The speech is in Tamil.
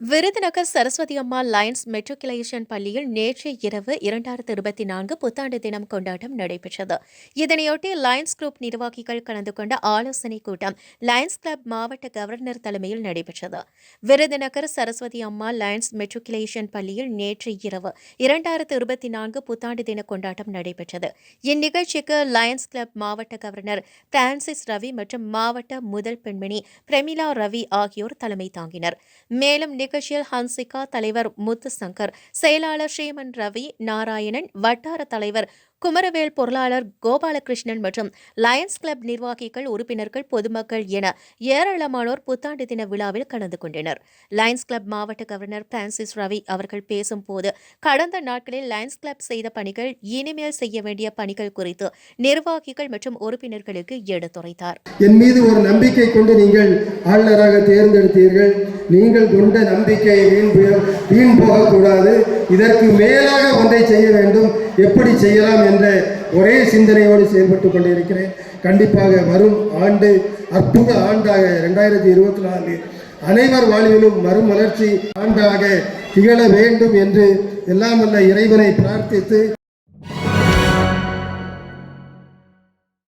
விருதுநகர் சரஸ்வதி அம்மா லயன்ஸ் மெட்ரிகுலேஷன் பள்ளியில் நேற்று இரவு இரண்டாயிரத்து இருபத்தி நான்கு புத்தாண்டு தினம் கொண்டாட்டம் நடைபெற்றது. இதனையொட்டி லயன்ஸ் குரூப் நிர்வாகிகள் கலந்து கொண்ட ஆலோசனைக் கூட்டம் லயன்ஸ் கிளப் மாவட்ட கவர்னர் தலைமையில் நடைபெற்றது. விருதுநகர் சரஸ்வதி அம்மா லயன்ஸ் மெட்ரிகுலேஷன் பள்ளியில் நேற்று இரவு இரண்டாயிரத்து இருபத்தி நான்கு புத்தாண்டு தின கொண்டாட்டம் நடைபெற்றது. இந்நிகழ்ச்சிக்கு லயன்ஸ் கிளப் மாவட்ட கவர்னர் பிரான்சிஸ் ரவி மற்றும் மாவட்ட முதல் பெண்மணி பிரமிளா ரவி ஆகியோர் தலைமை தாங்கினர். மேலும் நிகழ்ச்சியில் ஹன்சிகா தலைவர் முத்துசங்கர் செயலாளர் ஸ்ரீமன் ரவி நாராயணன் வட்டார தலைவர் குமரவேல் பொருளாளர் கோபாலகிருஷ்ணன் மற்றும் லயன்ஸ் கிளப் நிர்வாகிகள் உறுப்பினர்கள் பொதுமக்கள் என ஏராளமானோர் புத்தாண்டு தின விழாவில் கலந்து கொண்டனர். லயன்ஸ் கிளப் மாவட்ட கவர்னர் பிரான்சிஸ் ரவி அவர்கள் பேசும்போது கடந்த நாட்களில் லயன்ஸ் கிளப் செய்த பணிகள் இனிமேல் செய்ய வேண்டிய பணிகள் குறித்து நிர்வாகிகள் மற்றும் உறுப்பினர்களுக்கு எடுத்துரைத்தார். என் மீது ஒரு நம்பிக்கை கொண்டு நீங்கள் ஆளுநராக தேர்ந்தெடுத்தீர்கள். நீங்கள் கொண்ட நம்பிக்கை வீண் வீண் போகக்கூடாது. இதற்கு மேலாக ஒன்றை செய்ய வேண்டும். எப்படி செய்யலாம் என்ற ஒரே சிந்தனையோடு செயல்பட்டு கொண்டிருக்கிறேன். கண்டிப்பாக வரும் ஆண்டு அற்புத ஆண்டாக ரெண்டாயிரத்தி இருபத்தி நாலு அனைவர் வாழ்விலும் மறுமலர்ச்சி ஆண்டாக திகழ வேண்டும் என்று எல்லாம் வல்ல இறைவனை பிரார்த்தித்து